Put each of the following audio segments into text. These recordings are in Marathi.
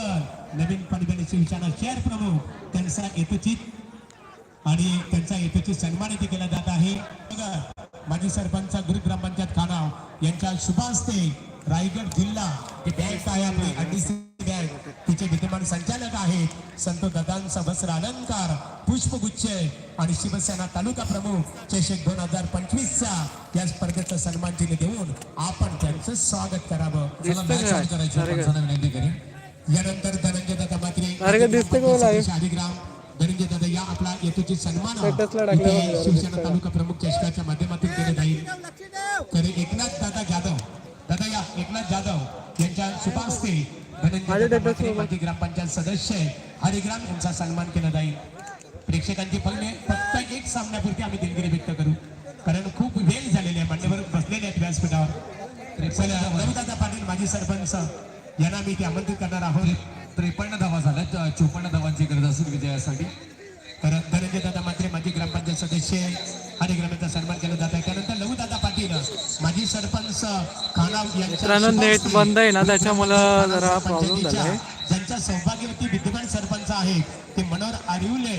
गायकर नवीन पनवेल शिवसेना शहर प्रमुख. त्यांचा यथोचित आणि त्यांचा यथोचित सन्मान इथे केला जात आहे. माजी सरपंच गुरु ग्रामपंचायत खानाव यांच्या शुभ हस्ते रायगड जिल्हा बँक आहे आपली अडीसी बँक तिचे विद्यमान संचालक आहेत संत ददांचा वस्त्र अलंकार पुष्पगुच्छ आणि शिवसेना तालुका प्रमुख. चषक दोन हजार पंचवीसचा या स्पर्धेचा सन्मान तिने देऊन आपण त्यांचं स्वागत करावं. विनंती करेन. यानंतर धनंजय दादा मात्रे? शालिग्राम धनंजय दादा या आपला यथोचित सन्मान. शिवसेना तालुका प्रमुख चषकाच्या माध्यमातून केले जाईल. तर एकनाथ दादा जाधव दादा या एकनाथ जाधव यांच्या शुभास्ते धनंजय. माजी ग्रामपंचायत सदस्य हरिग्राम यांचा सन्मान केला जाईल. प्रेक्षकांची पहिले फक्त एक सामन्यापुरती आम्ही दिलगिरी व्यक्त करू. कारण खूप वेळ झालेले आहे. मान्यवर बसलेले आहेत व्यासपीठावर. रविदादा पाटील माजी सरपंच. यांना मी ते आमंत्रित करणार आहोत. त्रेपन्न धावा झाल्यात. चोपन्न धावांची गरज असेल विजयासाठी. तर धनंजय दादा मात्रे माजी ग्रामपंचायत सदस्य हरिग्रामाचा सन्मान केला जात आहे. त्यानंतर लघुदादा पाटील माजी सरपंच खानाव यांच्या मित्रांनो, नेट बंद आहे ना, त्याच्यामुळं जरा problem झालाय. ज्यांच्या सौभाग्यवती विद्यमान सरपंच आहेत ते मनोहर आरिवले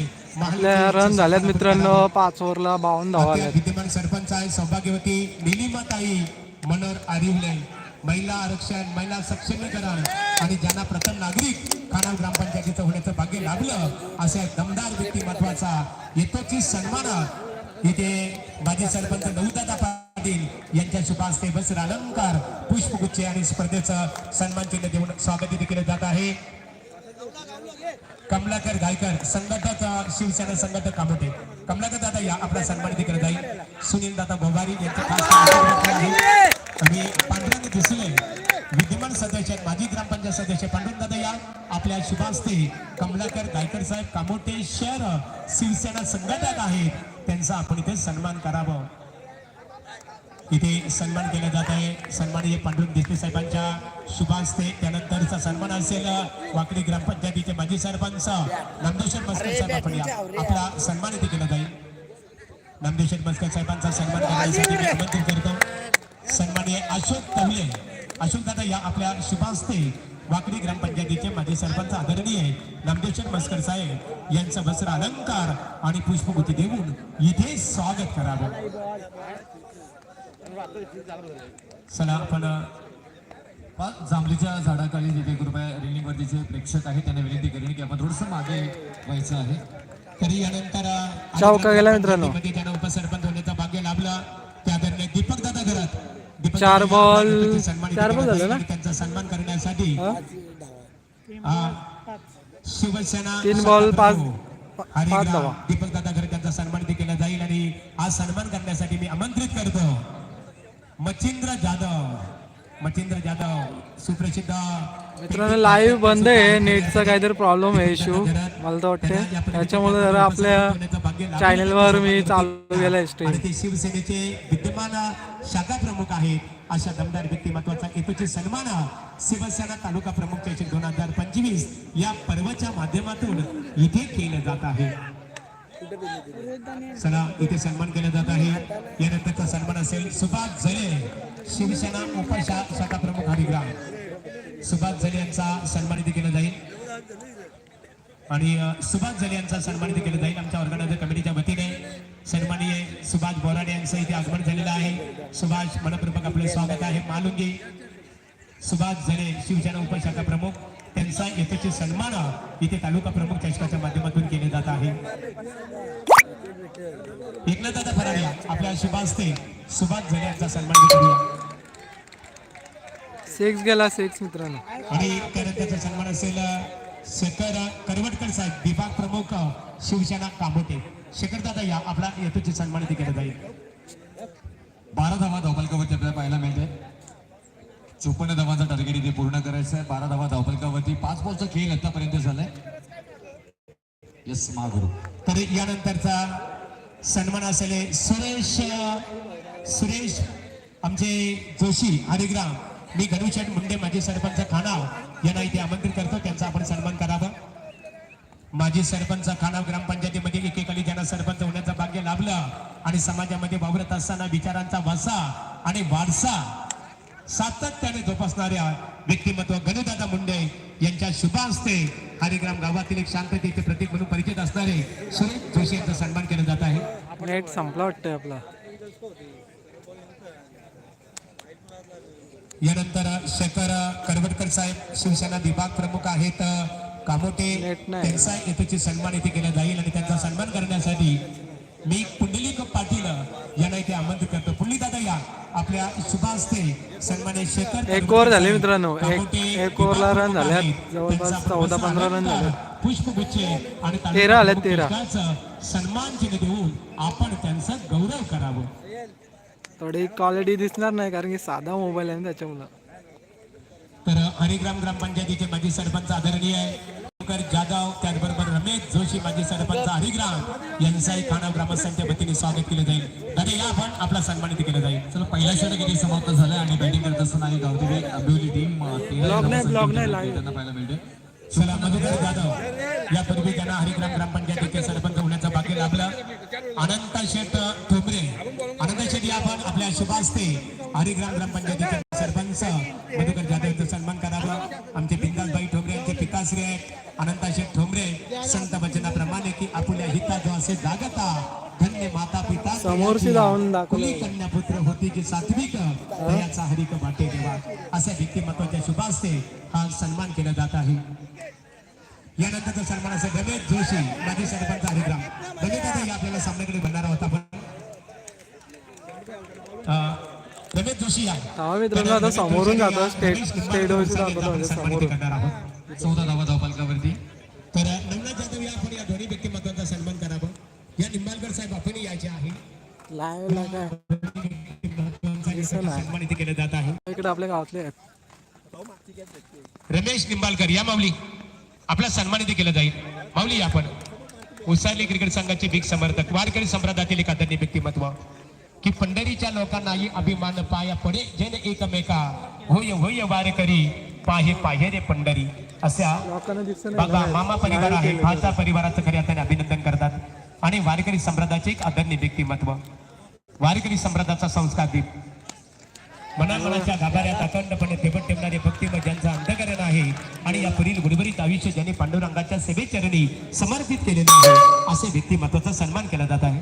रन झाल्यात मित्रांनो पाच ओव्हरला बावन्न धावा विद्यमान सरपंच आहे सौभाग्यवती निलिमाताई मनोहर आरिवले महिला आरक्षण महिला सक्षमीकरण आणि ज्यांना प्रथम नागरिक खानाव ग्रामपंचायतीचं होण्याचं भाग्य लाभलं अशा दमदार व्यक्तिमत्वाचा येतोची सन्मान इथे माजी सरपंच नवदादा पाटील यांच्या शुभास्ते बसर अलंकार पुष्पगुच्छ आणि स्पर्धेचं सन्मान चिन्ह देऊन स्वागत इथे केलं जात आहे. कमलाकर गायकर संघटक शिवसेना संघटक कामोटे कमलाकर दादा या आपला सन्मान इथे केला जाईल. सुनील दादा भोवारी यांचे सदस्य पांडुरंग दादा या. आपल्या शुभास्ते कमलाकर गायकर साहेब कामोटे शहर शिवसेना संघटक आहेत. त्यांचा आपण इथे सन्मान करावं. इथे सन्मान केला जात आहे. सन्मानित पांडुरंग देशमुख साहेबांच्या शुभास्ते. त्यानंतरचा सन्मान असेल वाकडी ग्रामपंचायतीचे माजी सरपंच नंदेश्वर मस्कर साहेब आपण आपला सन्मान इथे केला जाईल. नंदेश्वर मस्कर साहेबांचा सन्मान करण्यासाठी मी आमंत्रित करतो. सन्माननीय अशोक तवले. अशोक दादा या आपल्या शुभास्ते वाकडी ग्रामपंचायतीचे माजी सरपंच आदरणीय नामदेश्वर मस्कर साहेब यांचं वस्त्र अलंकार आणि पुष्पगुच्छ देऊन इथे स्वागत करावं. चला आपण जांभळीच्या झाडाखाली जिथे कृपया रेलिंग वरतीचे प्रेक्षक आहेत त्यांना विनंती करेन की आपण थोडस मागे व्हायचं आहे. तरी यानंतर उपसरपंच होण्याचं भाग्य लाभलं त्या दरम्यान दीपक दादा घरात दीपक चार बॉल- चार बॉल झाले ना? त्यांचा सन्मान करण्यासाठी हा? शिवसेना तीन बॉल, पाच- हरिग्राम, पाच धावा. दीपक दादा घरे त्यांचा सन्मान केला जाईल आणि हा सन्मान करण्यासाठी मी आमंत्रित करतो मच्छिंद्र जाधव मच्छिंद्र जाधव सुप्रसिद्ध मित्रांनो लाईव्ह बंद आहे. नेटचा काहीतरी प्रॉब्लेम आहे इश्यू मला तर वाटतं त्याच्यामुळे जरा आपल्या चॅनलवर मी चालू केलं स्ट्रीम ते शिवसेनेचे विद्यमान शाखा प्रमुख आहेत. अशा दमदार व्यक्तिमत्वाचा हेतूचे सन्मान शिवसेना तालुका प्रमुख दोन हजार पंचवीस या पर्वाच्या माध्यमातून इथे केलं जात आहे. चला इथे सन्मान केला जात आहे. यानंतरचा सन्मान असेल सुभाष झले शिवसेना उपशा शाखा प्रमुख हरिग्राम सुभाष झले यांचा सन्मान इथे केला जाईल. आणि सुभाष झले यांचा सन्मान इथे केला जाईल आमच्या ऑर्गनायझर कमिटीच्या वतीने. सन्माननीय सुभाष बोराडे यांचं इथे आगमन झालेलं आहे. सुभाष मनपूर्वक आपले स्वागत आहे. मालुंगी. सुभाष झले शिवसेना उपशाखा प्रमुख त्यांचा यथोचित सन्मान इथे तालुका प्रमुख चषकाच्या माध्यमातून केले जात आहे. एकनाथदादा फराडिया आपल्या शुभास्ते. सुभाष जले यांचा सन्मान करूया. सिक्स गेला सिक्स मित्रांनो. आणि त्यानंतरचा सन्मान असेल शेखर करवटकर साहेब विभाग प्रमुख शिवसेना कामोटे. शेखर दादा या आपला यथोचित सन्मान इथे केला जाईल. बारा धावा धावपलकावरती आपल्याला पाहायला मिळते चोपन्न धावांचा टार्गेट इथे पूर्ण करायचं आहे. बारा धावा धावपलकावरती पाच बॉलचा खेळ आतापर्यंत झालाय. यस महागुरु. तर यानंतरचा सन्मान असेल सुरेश सुरेश आमचे जोशी हरिग्राम मी गणेशेठ मुंडे माजी सरपंच खानाव. यांना इथे आमंत्रित करतो. त्यांचा आपण सन्मान करावा. माजी सरपंच खानाव ग्रामपंचायतीमध्ये एकेकाली ज्यांना सरपंच होण्याचं भाग्य लाभलं आणि समाजामध्ये वावरत असताना विचारांचा वसा आणि वारसा सातत्याने जोपासणाऱ्या व्यक्तिमत्व गणदादा मुंडे यांच्या शुभ हस्ते हरिग्राम गावातील एक शांततेचे प्रतीक म्हणून परिचित असणारे सुरेश जोशी यांचा सन्मान केला जात आहे. नेट संपला वाटतंय आपला. यानंतर शेखर करवटकर साहेब शिवसेना विभाग प्रमुख आहेत कामोटे. त्यांचा येथेची सन्मान इथे केला जाईल आणि त्यांचा सन्मान करण्यासाठी मी पुंडलिक पाटील यांना इथे आमंत्रित करतो. आपल्या शुभास्ते सन्माने शेखर एक ओव्हर झाली मित्रांनो. एक- ओव्हरला रन. आहेत. जवळपास 14 15 रन झाले. पुष्पगुच्छ आणि तेरा आलेत, तेरा. सन्मान चिन्ह देऊन आपण त्यांचा गौरव करावं थोडी क्वालिटी दिसणार नाही कारण की साधा मोबाईल आहे ना त्याच्यामुळं तर हरिग्राम ग्रामपंचायतीचे माजी सरपंच आदरणीय शंकर जाधव त्याचबरोबर रमेश जोशी माजी सरपंच हरिग्राम यांचाही खानाव ग्रामस्थांच्या वतीने स्वागत केलं जाईल. या आपण आपला सन्मानित केलं जाईल. चला पहिला षटक समाप्त झालाय आणि बॅटिंग करत असताना ही गावठी अबिवली टीम. त्यांना पाहायला मिळते चला मधुकर जाधव या पूर्वी त्यांना हरिग्राम ग्रामपंचायतीचे सरपंच होण्याचं भाग्य लाभलं. अनंत शेठ ठोंबरे. अनंत शेठ या आपण आपल्या शुभास्ते हरिग्राम ग्रामपंचायतीचे सरपंच. मधुकर जाधव यांचा सन्मान करावा. आमचे बिंदासबाई ठोंबरे यांचे पिताश्री आहेत अनंत शेठ ठोंबरे संत वचनाप्रमाणे की आपुल्या हिता जो असे जागता. धन्य माता पिता समोरची धावून दाखवलं. कन्या पुत्र होती की सात्विक? दयाचा हरिक वाटे देवा. अशा व्यक्तिमत्वाच्या शुभास्ते हा सन्मान केला जात आहे. यानंतरचा सन्मान असेल रमेश जोशी माजी सरपंच हरिग्राम. दादा या आपल्याला सामन्याकडे बनणार आहोत आपण. अं, रमेश जोशी या मित्रांनो आता समोरून जातो. स्टेट स्टेट समोरून. करणार आहोत. चौदा धावा धावपालकावरती तर नवनाथ जाधव या आपण या दोन्ही व्यक्तिमत्वाचा सन्मान करावा. या निंबाळकर साहेब आपण यायचे आहे. सन्मान इथे केलं जात आहे. इकडे आपल्या गावातले आहेत. रमेश निंबाळकर या माऊली. आपला सन्मान इथे केला जाईल. माऊली या आपण उसारली क्रिकेट संघाचे बिग समर्थक वारकरी संप्रदायातील एक आदरणीय व्यक्तिमत्व. की पंढरीच्या लोकांनाही अभिमान पाया पडे जन एकमेका. होय होय वारकरी. पाहे पाहे रे पंढरी. अशा बघा मामा परिवार आहे. भाचा परिवाराचं खऱ्या अर्थाने अभिनंदन करतात. आणि वारकरी संप्रदायाचे एक आदरणीय व्यक्तिमत्व. वारकरी संप्रदायाचा संस्कार दीप. मनामनाच्या गाभाऱ्यात अखंडपणे तेवट ठेवणारे भक्तिमय ज्यांचं अंतकरण आहे आणि या पुढील गुडबरीत आयुष्य ज्यांनी पांडुरंगाच्या सेवेचरणी समर्पित केलेले आहे असे व्यक्तिमत्वाचा सन्मान केला जात आहे.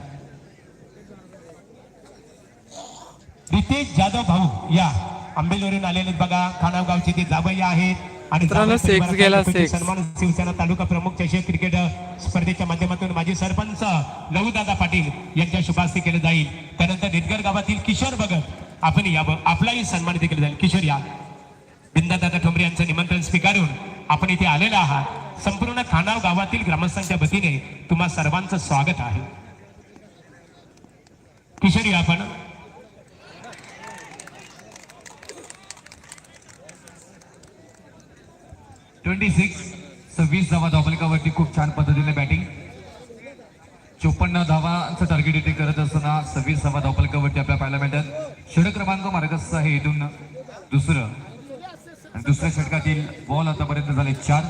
रितेश जाधव भाऊ या. आंबेलोरीन आलेले बघा. खानाव गावचे ते जावई आहेत. आणि six गेला, six. सन्मान शिवसेना तालुका प्रमुख चषक क्रिकेट स्पर्धेच्या माध्यमातून माजी सरपंच लहूदादा पाटील यांच्या शुभास्ते केलं जाईल. त्यानंतर निटगर गावातील किशोर भगत. आपण यावं आपलाही सन्मान इथे केला जाईल. किशोर या. बिंदादादा ठोंबरे यांचं निमंत्रण स्वीकारून आपण इथे आलेला आहात. संपूर्ण खानाव गावातील ग्रामस्थांच्या वतीने तुम्हा सर्वांचं स्वागत आहे. किशोर या आपण. ट्वेंटी सिक्स सव्वीस धावा धावलिकावरती खूप छान पद्धतीने बॅटिंग चोपन्न धावांचं टार्गेट इथे करत असताना सव्वीस धावा धावपलकावरती आपल्या पाहायला मिळतात. षड क्रमांक मार्गस्थ आहे इथून दुसरं. आणि दुसऱ्या षटकातील बॉल आतापर्यंत झाले चार.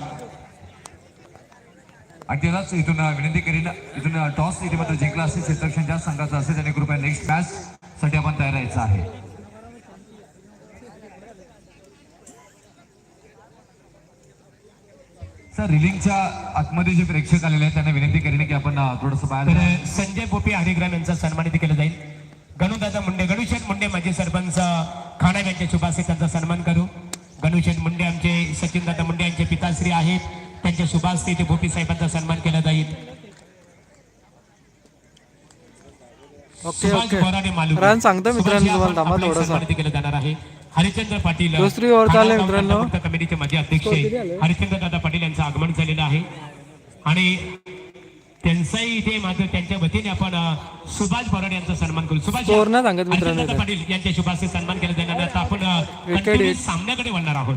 आणि त्यालाच इथून विनंती करेन इथून टॉस इथे मात्र जिंकला असेल. क्षेत्रक्षण ज्या संघाचा असेल. त्याने कृपया नेक्स्ट मॅच साठी आपण तयार राहायचं आहे. सर रिलिंगच्या आतमध्ये जे प्रेक्षक आलेले आहेत त्यांना विनंती करीन की आपण थोडस बाहेर संजय पोपे हरिग्राम यांचा सन्मान इथे केला जाईल. गणुदादा मुंडे गणुशेठ मुंडे माजी सरपंच खाणा यांच्या शुभासे त्यांचा सन्मान करू. गणुशेठ मुंडे आमचे सचिनदादा मुंडे यांचे पिताश्री आहेत. त्यांच्या शुभास्ते इथे भोपी साहेबांचा सन्मान केला जाईल. सांगतो मित्रांनो केलं जाणार आहे. हरिचंद्र पाटील दुसरी ओव्हर चालू आहे खानागाव मित्रांनो. कमिटीचे माजी अध्यक्ष हरिचंद्र दादा पाटील यांचं आगमन झालेलं आहे आणि त्यांचाही इथे मात्र त्यांच्या वतीने आपण सुभाष बोराडे यांचा सन्मान करू सुभाष. पाटील यांच्या शुभाचे सन्मान केला जाणार. आता आपण. सामन्याकडे वळणार आहोत.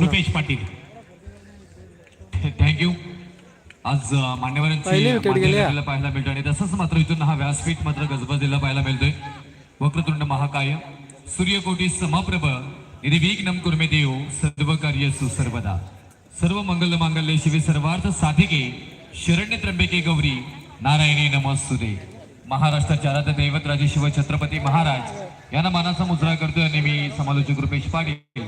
रुपेश पाटील थँक्यू आज मान्यवरांची हा. पाहायला मिळतो आणि तसंच मात्र इथून हा व्यासपीठ मात्र गजबजलेला पाहायला मिळतोय वक्रतुंड महाकाय सूर्यकोटी समप्रभ निर्विघ्नम कुर्मे देव सर्व कार्य सुसर्वदा सर्व मंगल मांगल्य शिवे सर्वार्थ साधिके शरण्य त्र्यंबके गौरी नारायणी नमस्तुते महाराष्ट्राचे आराध्य दैवत राजे शिव छत्रपती महाराज यांना मानाचा मुजरा करतोय आणि मी समालोचक रुपेश पाटील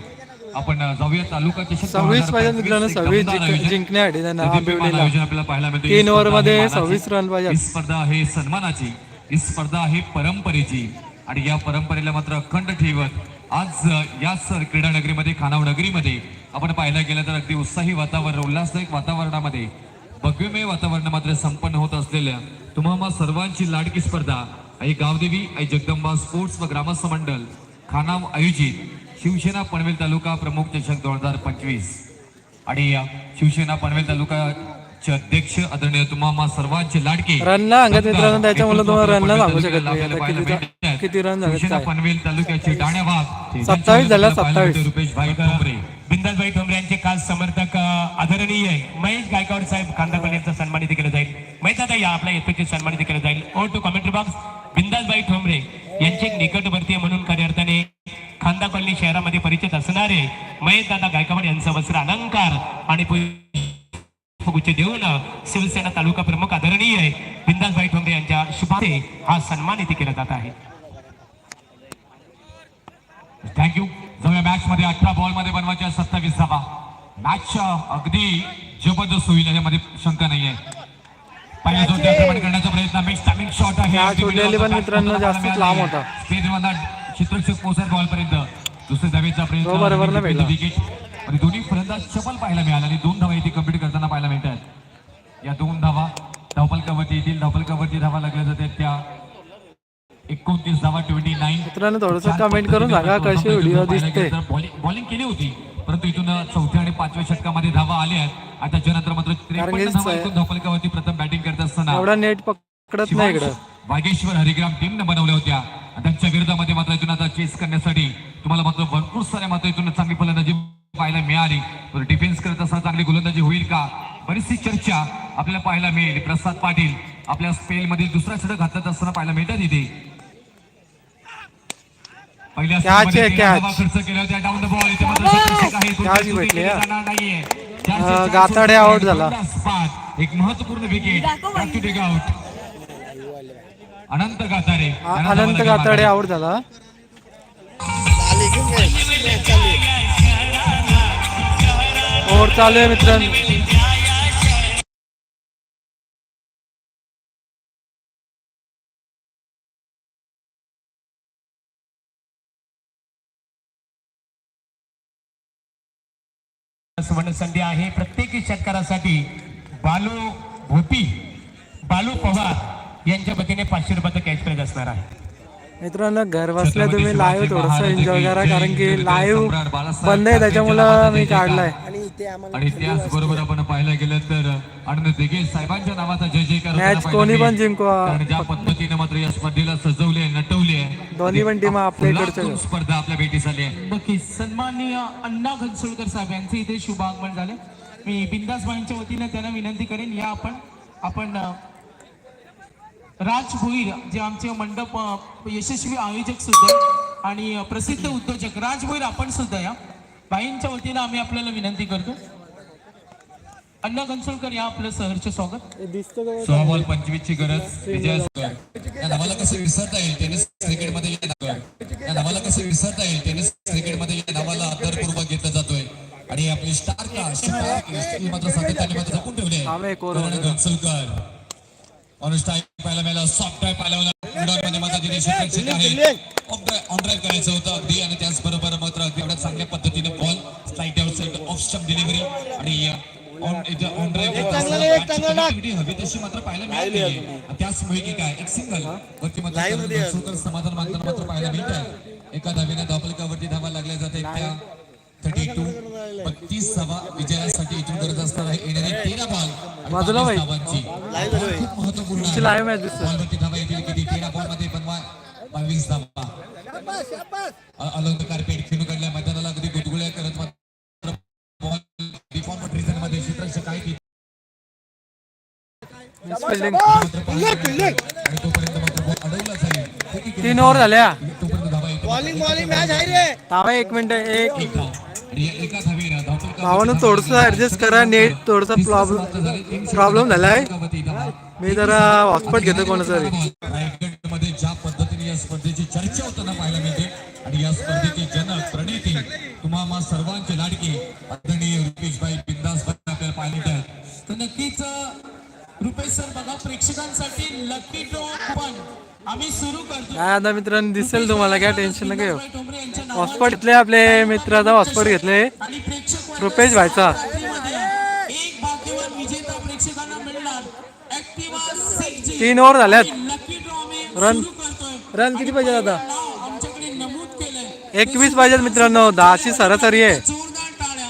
आपण जाऊया तालुका सव्वीस 2025 पाहिजे मित्रांनो सव्वीस. जिंकण्यासाठी त्यांना आपल्याला पाहायला मिळतं. तीन. सव्वीस रन पाहिजे. स्पर्धा आहे सन्मानाची ही स्पर्धा आहे परंपरेची आणि या परंपरेला मात्र अखंड ठेवत आज याच क्रीडा नगरीमध्ये खानाव नगरीमध्ये आपण पाहायला गेलं तर अगदी उत्साही वातावरण उल्हासदायक वातावरणामध्ये भव्यमय वातावरण मात्र संपन्न होत असलेल्या तुम्हाला सर्वांची लाडकी स्पर्धा. आई गावदेवी आई जगदंबा स्पोर्ट्स व ग्रामस्थ मंडळ खानाव आयोजित शिवसेना पनवेल तालुका प्रमुख चषक दोन हजार पंचवीस. आणि या शिवसेना पनवेल तालुका तालुकाचे अध्यक्ष आदरणीय तुम्हाला सर्वांचे लाडके. रन ना अंगत मित्रांनो, त्याच्यामुळे तुम्हाला रन नाही पनवेल सांगू शकत नाही. आता किती रन काय? पनवेल तालुक्याचे डाण्याबाग सत्तावीस झाला, सत्तावीस. रुपेश भाई ठोंबरे बिंदासभाई ठोंबरे यांचे खास समर्थक आदरणीय महेश गायकवाड साहेब. खांदापल्ली यांचं सन्मानित केलं जाईल. माहीत आता या आपल्या येथेचे सन्मानित केलं जाईल. ओ टू कमेंट्री बॉक्स बिंदासबाई ठोंबरे यांचे निकटवर्तीय म्हणून खऱ्या अर्थाने खांदापल्ली शहरामध्ये परिचित असणारे महेश दादा गायकवाड यांचं वस्त्र अलंकार आणि पुष्पगुच्छ देऊन शिवसेना तालुका प्रमुख आदरणीय बिंदासबाई ठोंबरे यांच्या शुभाते हा सन्मानित केला जात आहे. थँक्यू जाऊया मॅच मध्ये अठरा बॉलमध्ये बनवायच्या सत्तावीस धावा मॅच अगदी जबरदस्त होईल याच्यामध्ये शंका नाहीये. पहिल्या दोन त्याप्रमाणे करण्याचा प्रयत्न मिक्स टायमिंग शॉट आहे. मित्रांनो लांब होता. स्टेजमधला क्षेत्ररक्षक पोहोचत बॉल पर्यंत दुसऱ्या धावेचा प्रयत्न. विकेट आणि दोन्ही फलंदाज चपल पाहायला मिळाला आणि दोन धावा इथे कंप्लीट करताना या दोन धावा. धावपलकावरती येतील. धावपलकावरती धावा लागल्या जातात त्या एकोणतीस धावा ट्वेंटी नाईन मित्रांनो थोडंसं कमेंट करून सांगा कशी व्हिडिओ दिसते. बॉलिंग केली होती. परंतु इथून चौथ्या आणि पाचव्या षटकामध्ये धावा आल्या आहेत. आणि त्याच्यानंतर मात्र कारण त्रेपन्न की धावा इथून धावपलकावरती प्रथम बॅटिंग करत असताना एवढा नेट पकडत नाही इकडं. वागेश्वर हरिग्राम टीमनं बनवल्या होत्या. त्यांच्या विरोधामध्ये मात्र इथून आता चेस करण्यासाठी तुम्हाला मात्र भरपूर साऱ्या मात्र इथून चांगली फलंदाजी पाहायला मिळाली. तर डिफेन्स करत असताना चांगली गोलंदाजी होईल का? बरीचशी चर्चा आपल्याला पाहायला मिळेल. प्रसाद पाटील आपल्या स्पेल मध्ये दुसरा षटक घातत असताना पाहायला मिळतात इथे. पहिल्या खर्च डाऊन द बॉल मात्र गाताडे out झाला. एक महत्त्वपूर्ण विकेट आउट अनंत गातारे त्यांना अनंत गाताडे लागल्या आउट झाला. ओव्हर चालू आहे मित्रांनो सुवर्ण संधी आहे. प्रत्येक षटकारासाठी बालू भोपी बालू पवार यांच्या वतीने पाचशे रुपयाचं कॅश प्राईज असणार आहे. मित्रांनो घर बसल्या तुम्ही लाईव्ह थोडस एन्जॉय करा कारण की लाईव्ह बंद आहे त्याच्यामुळं मी. काढलाय आणि त्याचबरोबर आपण पाहायला गेलं तर आनंद दिघे साहेबांच्या नावाचा जय जयकार पाहायला कोणी पण. जिंकवा. कारण ज्या पद्धतीने मात्र या स्पर्धेला सजवले नटवले दोन्ही पण टीम आपल्या इकडच्या अफलातून स्पर्धा आपल्या भेटीस आली आहे नक्कीच सन्माननीय अण्णा घनसोळकर साहेब यांचे इथे शुभागमन झाले मी बिंदास बाईंच्या वतीने त्यांना विनंती करेन या आपण आपण राज भोईर जे आमचे मंडप यशस्वी आयोजक सुद्धा आणि प्रसिद्ध उद्योजक राज भोईर आपण सुद्धा या. बाईंच्या वतीने आम्ही आपल्याला विनंती करतो. अण्णा घनसोळकर या आपलं सहर्ष स्वागत. सोळा बॉल पंचवीस ची गरज या नावाला कसं विसरता येईल टेनिस क्रिकेटमध्ये या नावाला- कसं विसरता येईल टेनिस क्रिकेटमध्ये या नावाला आदरपूर्वक घेतला जातोय. आणि आपली स्टार का स्टार मात्र सातत्याने मात्र जपून ठेवले. थांबे, ऑन स्टाईक पाहायला मिळाला सॉफ्ट टाईप पाहायला मिळाला ऑन ड्राईव्ह करायचं होतं अगदी आणि त्याचबरोबर मात्र अगदी एवढ्या चांगल्या पद्धतीने ball slide out side off delivery आणि ऑन ड्राईव्ह हवी तशी मात्र पाहायला मिळाली नाहीये. त्याच मुळे की काय एक सिंगल वरती मात्र समाधान मागताना मात्र पाहायला मिळत आहे एका धावेने धावपलकावरती धावा लागल्या जाते त्या. थर्टी टू बत्तीस धावा विजयासाठी इथून गरज असणार आहे येणारे तेरा बॉल बाजूला. धावांची खूप महत्त्वपूर्ण आहे. लाईव्ह मॅच दिसतो बॉलवरती धावा येतील किती? तेरा बॉलमध्ये बनवा. बावीस धावा अलंग कार्पेट खेळूकडल्या मैदानाला अगदी गुदगुळ्या करत मात्र बॉल डिफॉर्म रिझनमध्ये क्षेत्ररक्षक आहे. की तीन ओव्हर झाल्या. एक मिनिट एक. भावानं थोडस ऍडजस्ट करा नेट थोडसा प्रॉब्लेम प्रॉब्लेम झालाय. मी जरा हॉस्पिट घेतो कोणाचा ज्या पद्धतीने या स्पर्धेची चर्चा पाहायला आणि या तुम्हाला बिंदास नक्कीच रुपेश सर प्रेक्षकांसाठी लकी ड्रॉ पण काय आता मित्रांनो दिसेल तुम्हाला काय टेन्शन नका घेऊ. नावाने हॉस्पॉट घेतले आपले मित्राचा हॉस्पॉट घेतले. रुपेश भाईचा. रात्रीमध्ये एक भाग्यवान विजेता प्रेक्षकांना मिळणार. ऍक्टिवा 6G. तीन ओव्हर झाल्यात. रन रन किती पाहिजे आता? एकवीस पाहिजेत मित्रांनो. दहाची सरासरी आहे. जोरदार टाळ्या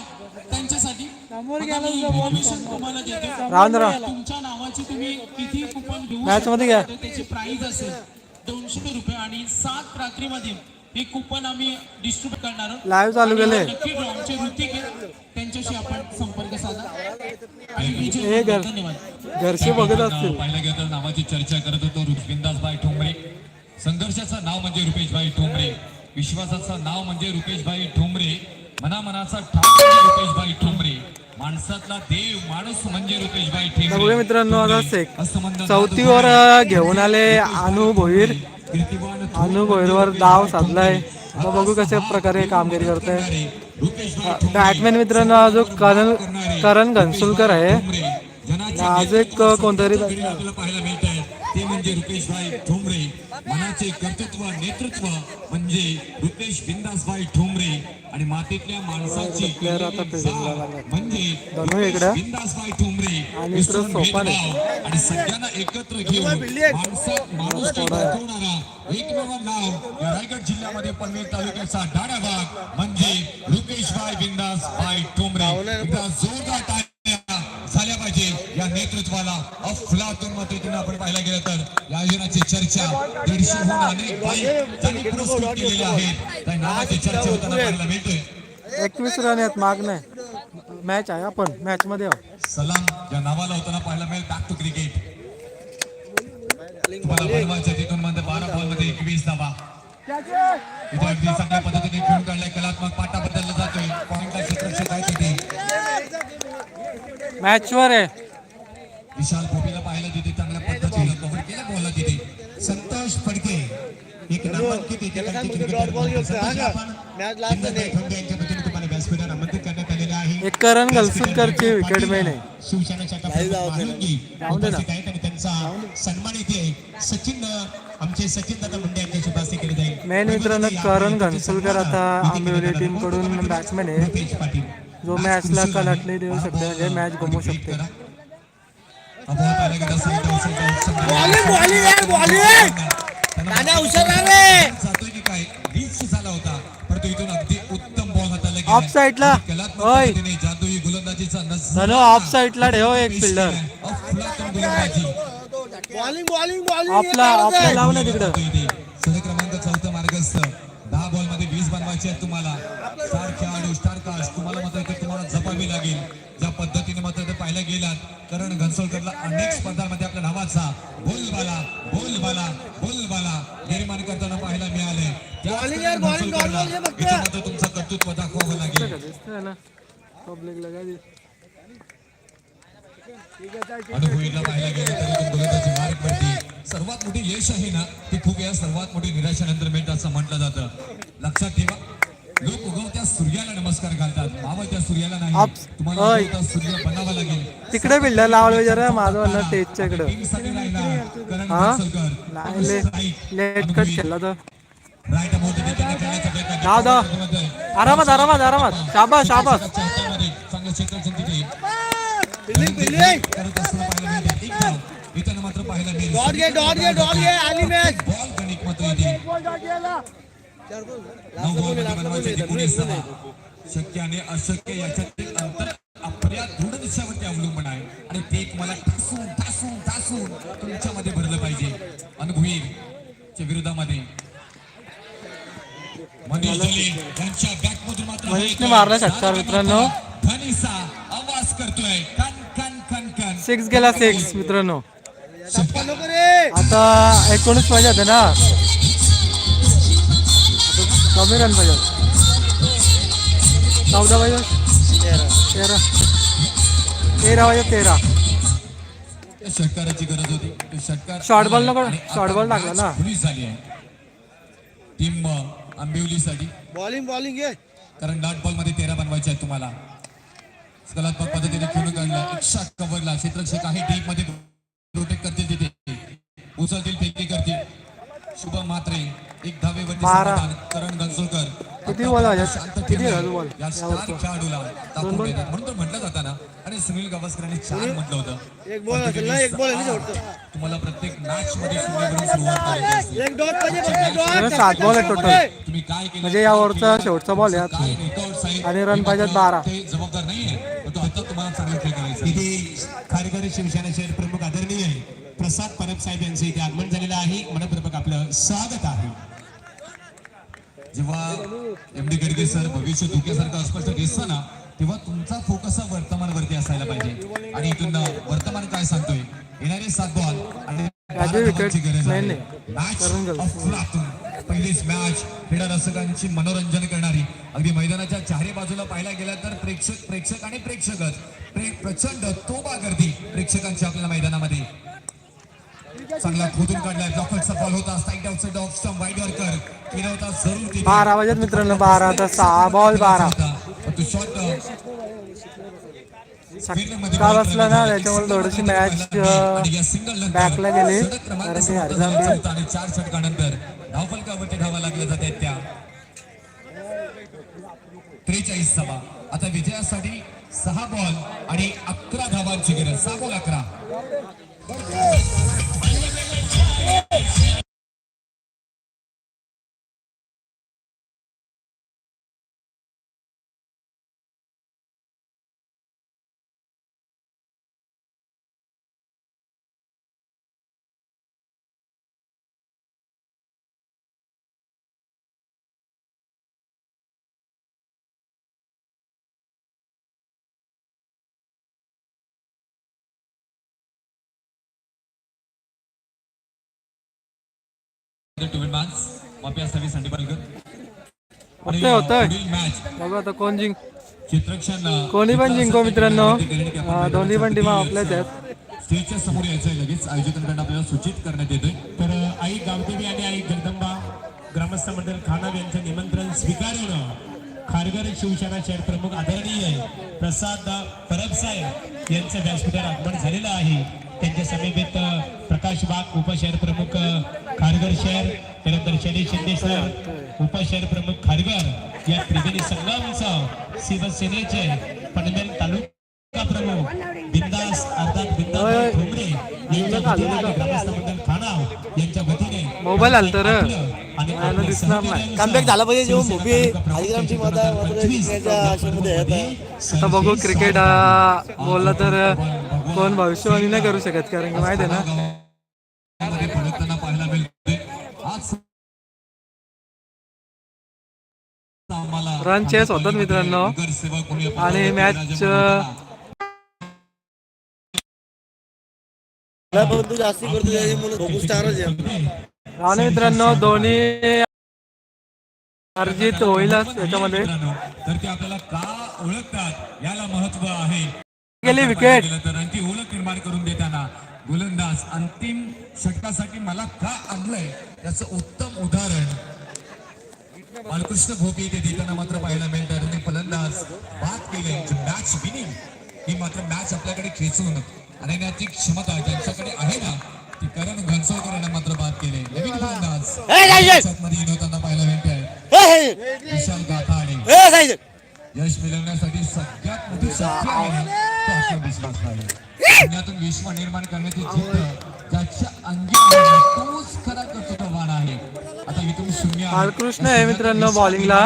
मॅच मध्ये घ्या. त्याची प्राइस असेल दोनशे रुपये आणि सात रात्रीमध्ये हे कुपन आम्ही डिस्ट्रीब्युट करणार आहोत. लाईव्ह चालू केले नक्की ड्रॉ आमचे ऋतिक आहेत. त्यांच्याशी आपण संपर्क साधा. हे धन्यवाद. घरचे बघत असतील. पाहिलं गेलं तर नावाची चर्चा करत होतो बिंदासबाई ठोंबरे. संघर्षाचं नाव म्हणजे रुपेशभाई ठोंबरे. विश्वासाचं नाव म्हणजे रुपेशभाई ठोंबरे. मनामनाचा रुपेशभाई ठोंबरे माणसातला देव माणूस म्हणजे रुपेशभाई बघूया ठोंबरे मित्रांनो आता चौथीवर घेऊन आले अनु भोईर. अनु भोईरवर डाव साधलाय. बघू कशा प्रकारे कामगिरी करतोय. बॅटमॅन मित्रांनो अजून करण करण घनसुलकर आहे. आज एक कोणतरी पाहायला मिळत आहे. ते म्हणजे रुपेशभाई ठोंबरे. मनाचे कर्तृत्व नेतृत्व म्हणजे रुपेश बिंदासभाई ठोंबरे आणि मातीतल्या माणसाची. म्हणजे रुपेश. बिंदासभाई ठोंबरे आणि सगळ्यांना एकत्र घेऊन माणसात माणूस दाखवणारा एकमेव नाव या रायगड जिल्ह्यामध्ये पनवेल तालुक्याचा डाडा भाग म्हणजे रुपेशभाई बिंदासभाई ठोंबरे. एकदा जोरदार या नेतृत्वाला अफलातून मदतीने आपण पाहायला गेलं तर या आयोजनाची चर्चा दीडशेहून अनेक ज्यांनी पुरस्कृत केलेल्या आहेत. त्या नावाची चर्चा होताना पाहायला मिळतोय. एकवीस रन आहेत माग नाही मॅच आहे आपण मॅच मध्ये. सलाम या नावाला होताना पाहायला मिळेल बॅक टू क्रिकेट तुम्हाला बनवायचं तिथून मध्ये बारा बॉलमध्ये एकवीस धावा. इथे अगदी चांगल्या पद्धतीने खेळून काढलाय. कलात्मक पाटा बदलला जातोय. पॉइंटला क्षेत्ररक्षक आहे तिथे. मॅच वर आहे. विशाल भोपीला पाहायला तिथे चांगल्या पद्धतीने कव्हर केलं बॉलला तिथे. संतोष फडके एक नामांकित तुम्हाला आमंत्रित करण्यात आलेले आहे. एक करण गलसुटकरची विकेट मेन आहे. शिवसेनेच्या महालुंगी उपस्थित आहेत आणि त्यांचा सन्मान इथे सचिन आमचे सचिन दादा मुंडे यांच्या शुभास्ते केले जाईल. मेन मित्रांनो करण घनसुलकर आता आंबिवली टीमकडून बॅट्समॅन आहे? जो मॅचला कलाटणी देऊ शकते म्हणजे मॅच गमवू शकते अपवाद आला गेला असेल तर असेल तर उत्सव दादा हुशार रे जातोय की काय? रीच झाला होता. परंतु इथून अगदी उत्तम बॉल हाताला गेला. Off side ला. आणि कलात्मक ओय. पद्धतीने जादुई गोलंदाजीचा ऑफ साईडला ठेव एक फिल्डर. अफलातून गोलंदाजी. बॉलिंग बॉलिंग बॉलिंग ऑफला ऑफला लाव ना तिकडं सड क्रमांक चौथा मार्गस्थ दहा बॉलमध्ये वीस बनवायचे आहेत तुम्हाला स्टार खेळाडू स्टार कास्ट तुम्हाला मात्र इथे तुम्हाला जपावी लागेल ज्या पद्धतीने मात्र ते पाहिलं गेलात करण घनसोलकरला अनेक स्पर्धांमध्ये आपल्या नावाचा बोलबाला बोलबाला बोलबाला निर्माण करताना पाहायला मिळाले मात्र तुमचं कर्तृत्व दाखवावं लागेल. अनुभवीला पाहायला गेलं तर मार्ग सर्वात मोठी यश आहे ना ती खूप या सर्वात मोठी निराशानंतर मिळतं असं म्हटलं जातं. लक्षात ठेवा. लोक उगवत्या सूर्याला नमस्कार घालतात. मावळत्या सूर्याला नाही. तुम्हाला. उगवता सूर्य बनावा लागेल. तिकडे बिल्डर लावलं जरा माझं म्हणणं टेजच्या इकडं. हा? लेट कट केला तर राईट अबाउट त्याने खेळण्याचा प्रयत्न धाव, धाव. केला. आरामात आरामात आरामात. शाबास शाबास. च्या हातामध्ये चांगलं क्षेत्ररक्षण तिथे बिल्डिंग बिल्डिंग. करत असताना पाहायला मिळते. एक धाव इथं मात्र पाहायला मिळेल. डॉट घे डॉट घे डॉट घे मॅच बॉल मात्र इथे नऊ बॉलमध्ये बनवायचे एकोणीस सहा शक्य आणि अशक्य याच्यातील अंतर आपल्या दृढ दिशावरती अवलंबून आहे. आणि ते एक मला ठासून ठासून ठासून तुमच्यामध्ये भरलं पाहिजे. अनुभवीर च्या विरोधामध्ये. मनीष दले यांच्या बॅटमधून मात्र मनीषने एक मारला षटकार मित्रांनो. धनीसा आवाज करतोय. कन कन कन कन सिक्स गेला सिक्स मित्रांनो. आता एकोणीस पाहिजे होते ना. रन पाहिजे चौदा पाहिजे तेरा तेरा पाहिजे तेरा षटकाराची गरज होती Short ball नको, आता ball टाकला ना. झाली आहे. टीम आंबिवलीसाठी. बॉलिंग बॉलिंग घे कारण डॉट बॉलमध्ये तेरा बनवायचे आहेत तुम्हाला. कलात्मक पद्धतीने खेळून काढला. एक शॉट कव्हरला क्षेत्ररक्षक आहे. डीपमध्ये रोटेट करतील तिथे. उचलतील फेकी करतील. शुभ मात्रे एक धावेवरती. समाधान करण गंजोळकर किती बॉल आहेत? शांत किती ठेवलंय. झाले बॉल? या स्टार खेळाडूला टाकून देतात म्हणून तर म्हटलं जातं ना आणि सुनील गावस्करांनी छान म्हटलं होतं. एक बॉल एक बॉल आहे. तुम्हाला प्रत्येक मॅच मध्ये शून्यावरून सुरुवात करायची असते एक डॉट पाहिजे सात बॉल आहेत टोटल तुम्ही काय केलं? म्हणजे या ओव्हरचा शेवटचा बॉल आहे आणि रन पाहिजेत बारा. जबाबदार नाहीये. तो आता तुम्हाला चांगला खेळ करायचा आहे. इथे खारेकरी शिवसेना शहर प्रमुख आदरणीय प्रसाद परब साहेब यांचं इथे आगमन झालेलं आहे. मनपूर्वक आपलं स्वागत आहे. जेव्हा एम डी गडगे सर भविष्य धोक्यासारखं अस्पष्ट दिसतं ना तेव्हा तुमचा फोकस हा वर्तमानवरती असायला पाहिजे. आणि इथून वर्तमान काय सांगतोय? येणारे सात बॉल आणि गरज आहे. मॅच पहिलीच मॅच क्रीडा रसिकांची मनोरंजन करणारी. अगदी मैदानाच्या चारही बाजूला पाहायला गेला तर प्रेक्षक प्रेक्षक आणि प्रेक्षकच. प्रे- प्रचंड तोबा गर्दी प्रेक्षकांची आपल्याला मैदानामध्ये. चांगला खोदून काढलाय ब्लॉकरचा बॉल होता. Side outside off stump wide yorker केला होता जरूर. बारा वाजत मित्रांनो बारा तर सहा बॉल बारा. तो शॉट सकाळ बसला ना त्याच्यामुळे थोडीशी मॅच बॅकला गेली. कारण की हरजांबी आणि चार षटकानंतर धावफलकावरती धावा लागल्या जातात त्या? त्रेचाळीस सभा आता विजयासाठी सहा बॉल आणि अकरा धावांची गरज. सहा बॉल अकरा. होतंय होतंय मॅच बघू आता कोण जिंक चित्रक्षण कोणी पण जिंको मित्रांनो. दोन्ही पण टीम आपल्याच आहेत स्टेजच्या समोर यायचंय लगेच. आयोजकांकडून आपल्याला सूचित करण्यात येतोय. तर आई गावदेवी आणि आई जगदंबा ग्रामस्थ मंडळ खानाव यांचं निमंत्रण स्वीकारून खारघर शिवसेना शहर प्रमुख आदरणीय प्रसाद परब साहेब यांचं व्यासपीठावर आगमन झालेलं आहे. त्यांच्या समीपेत प्रकाश बाग उपशहर प्रमुख खारघर शहर त्यानंतर शैलेश शिंदे सर उपशहर प्रमुख खारघर या त्रिवेणी संघांचं शिवसेनेचे पनवेल तालुका प्रमुख बिंदास अर्थात बिंदास ठोंबरे यांच्या वतीने आणि ग्रामस्थ मंडळ खानाव यांच्या वतीने मोबाईल आलं तर कमबॅक झाला पाहिजे जेव्हा मुंबई. आता बघू क्रिकेट बोलला तर कोण भविष्यवाणी नाही करू शकत कारण की माहिती आहे ना. रन चेस होतात मित्रांनो. आणि मॅच आणि मित्रांनो दोन्ही अर्जित होईलच याच्यामध्ये. तर ते आपल्याला का ओळखतात? याला महत्त्व आहे. गेली विकेट आणि ती ओळख निर्माण करून देताना गोलंदाज अंतिम षटकासाठी मला का आणलंय? याचं उत्तम उदाहरण बालकृष्ण भोके इथे देताना मात्र पाहायला मिळतं. आणि फलंदाज बाद केले. मॅच विनिंग ही मात्र मॅच आपल्याकडे खेचून आणण्याची क्षमता ज्यांच्याकडे आहे ना ती करण घनसोळकर यांना मात्र बाद केले. नवीन फलंदाज! मध्ये येताना पाहायला मिळते ए, साईड! विशाल ए, साईड! यश मिळवण्यासाठी सगळ्यात मोठी शक्ती आहे. तो आत्मविश्वास आहे पुण्यातून विश्व निर्माण करण्याची जिद्द ज्याच्या अंगी आहे, तोच खरा कर्तृत्ववान आहे. आता इथून शून्य आहे. बालकृष्ण आहे मित्रांनो बॉलिंगला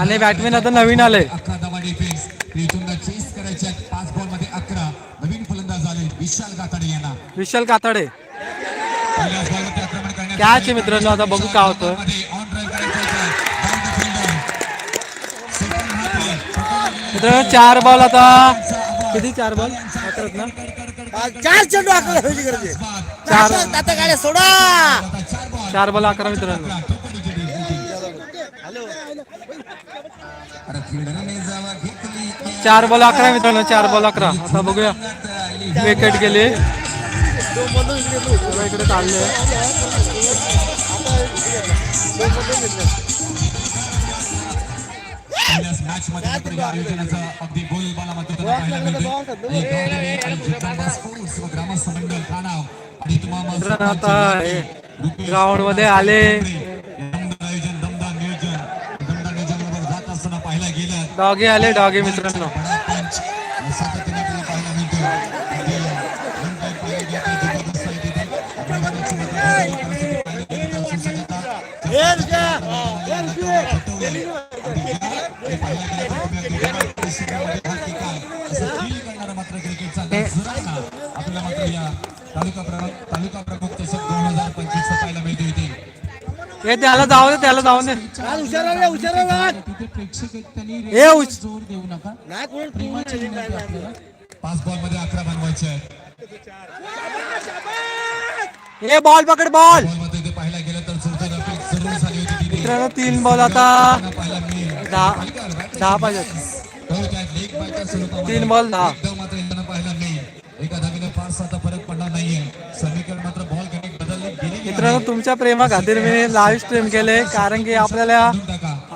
आणि बॅटमॅन आता नवीन आले. अकरा धावा डिफेन्स इथून चेस करायचे. पाच बॉलमध्ये अकरा. नवीन फलंदाज आले. विशाल गाताडे यांना. विशाल काताडे आहे मित्रांनो, आता बघू काय होतं. मध्ये on drive करायचं होतं. Down the fielder. Second हाती. मित्रांनो चार बॉल आता. किती? चार बॉल अकरात ना. चार चेंडू आकडा ठेवायची गरज आहे चार. आता- गाड्या सोडा. चार बॉल अकरा मित्रांनो. चार बॉल अकरा मित्रांनो चार बॉल अकरा. आता बघूया. विकेट गेली. इकडे चालले मॅच मध्ये मात्र आयोजनाचा अगदी मात्र पाहायला ग्रामस्थ मंडळ ठाणाव आणि तुम्हाला ग्राउंडमध्ये आले. आयोजन दमदार नियोजन. दमदार नियोजनावर जात असताना पाहायला गेलं. डॉगी आले डॉगी मित्रांनो. हे त्याला जाऊ दे त्याला जाऊ दे. आज हुशार रे हुशार जोर देऊ नका नाही कोण आपल्याला पाच बॉलमध्ये अकरा बनवायचे आहेत. हे बॉल पकड बॉल बॉलमध्ये ते पाहायला गेलं तर सुरत अपेक्ष जरूर झाली होती तिथे मित्रांनो तीन बॉल आता. त्यांना पाहायला मिळेल. दहा दहा लेग बायच्या स्वरूपामध्ये तीन बॉल दहा. एकदम मात्र यांना पाहायला मिळेल एका धावीने फारसा आता फरक पडणार नाहीये समीकरण मात्र बॉल कनेक्ट बदलले गेले मित्रांनो तुमच्या प्रेमा खातीर मी लाईव्ह स्ट्रीम केले कारण की आपल्याला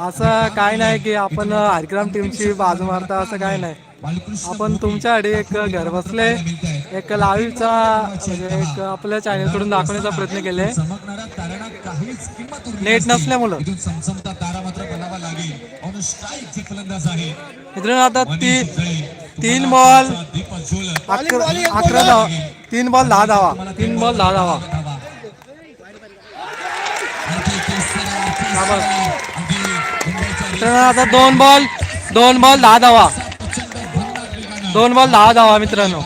असं काय नाही की आपण हरिक्रम टीमची बाजू मारता असं काय नाही. आपण तुमच्यासाठी एक घर बसले एक लाईव्हचा म्हणजे एक आपल्या चॅनलकडून दाखवण्याचा प्रयत्न केले नेट नसल्यामुळं. मित्रांनो आता ती तीन बॉल अकरा अकरा धावा तीन बॉल दहा धावा. तीन बॉल दहा धावा धावा. आणखी तिसरा, तिसरा. धावा. अगदी मुंबईचा मित्रांनो आता दोन बॉल दोन बॉल दहा धावा. दोन बॉल दहा धावा मित्रांनो.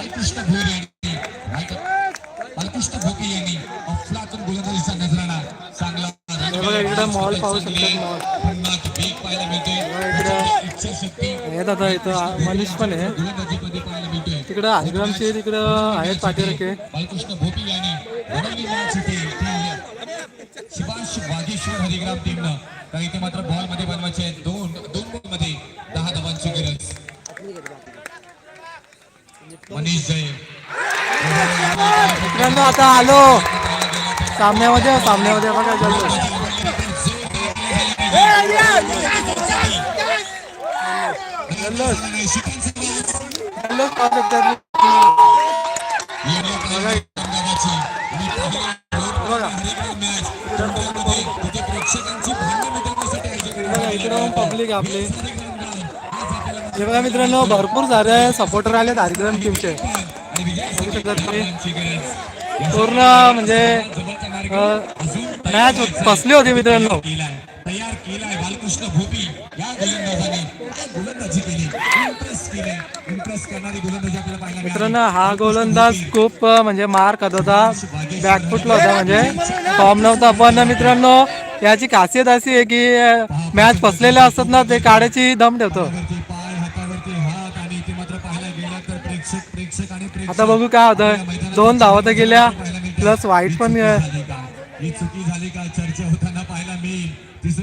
मॉल पाहू शकतात मॉल. इथं मनीष पण आहे. तिकडं हरिग्रामचे तिकडं आहेत पाठीरखे शिवांश वागेश्वर हरिग्राम टीमनं तर इथे मात्र बॉलमध्ये बनवायचे आहेत. दोन दोन बॉलमध्ये दहा धावांची गरज. मनीष जैन मित्रांनो आता आलो. सामन्यामध्ये सामन्यामध्ये बघा पाहू शकतात बघा आपले. हे बघा मित्रांनो भरपूर सारे सपोर्टर आले हरिक्रम टीमचे बघू पूर्ण म्हणजे मॅच फसली होती मित्रांनो. तयार केलाय बालकृष्ण भोपी या गोलंदाजाने गोलंदाजी केली इम्प्रेस केले इम्प्रेस करणारी गोलंदाजी आपल्याला पाहायला मित्रांनो हा गोलंदाज खूप म्हणजे मार खात होता. बॅकफुटला होता म्हणजे फॉर्म नव्हता. पण मित्रांनो याची खासियत अशी आहे की मॅच फसलेले असतात ना ते काढायची दम ठेवतो. आता बघू काय होतं. दोन धावत गेल्या प्लस वाईट पण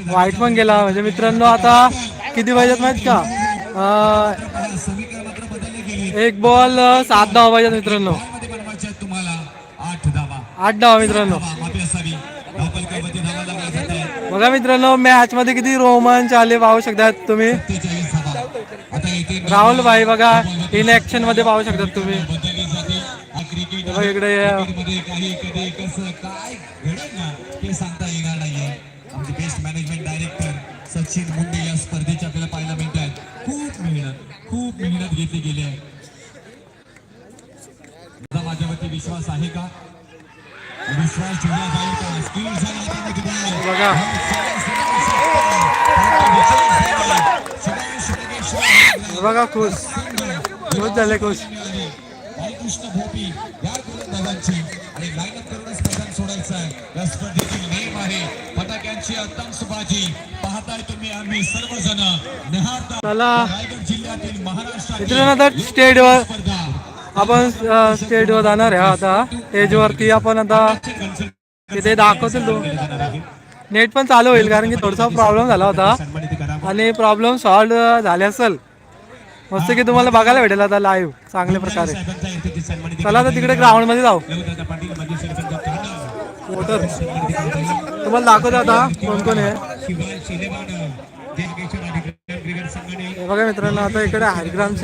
वाईट पण गेला. म्हणजे मित्रांनो आता किती पाहिजेत माहीत का? एक बॉल सात धावा पाहिजेत मित्रांनो. आठ धावा मित्रांनो धावा माफी असावी धावपलकावरती धावा लागल्या जाते बघा मित्रांनो मॅच मध्ये किती रोमांच आले पाहू शकतात तुम्ही. राहुल भाई बघा इन ऍक्शनमध्ये पाहू शकतात तुम्ही. इकडे best management director Sachin Munde या. स्पर्धेचे आपल्याला पाहायला मिळत आहेत खूप मेहनत खूप मेहनत घेतली गेली आहे. माझ्यावरती विश्वास आहे का? विश्वास झाला हातामध्ये. बघा. बघा खुश. खुश झाले खुश. बालकृष्ण भोपी या गोलंदाजांची आणि लाईनअप करूनच मैदान सोडायचं आहे या स्पर्धेतील नेम आहे फटाक्यांची अत्तमसुबाजी पाहताय तुम्ही आम्ही सर्वजण निहारता रायगड जिल्ह्यातील आता स्टेजवर स्पर्धा आपण स्टेजवर जाणार आहे आता. स्टेजवरती आपण आता तिथे दाखवतील तो. नेट पण चालू होईल कारण की थोडासा प्रॉब्लेम झाला होता. आणि प्रॉब्लेम सॉल्व्ह झाले असेल. मस्त की तुम्हाला बघायला भेटेल आता लाईव्ह चांगल्या प्रकारे. चला आता तिकडे ग्राउंडमध्ये जाऊ. लवदादा तुम्हाला दाखवतो आता कोण कोण आहे. बघा मित्रांनो आता इकडे हरिग्रामचे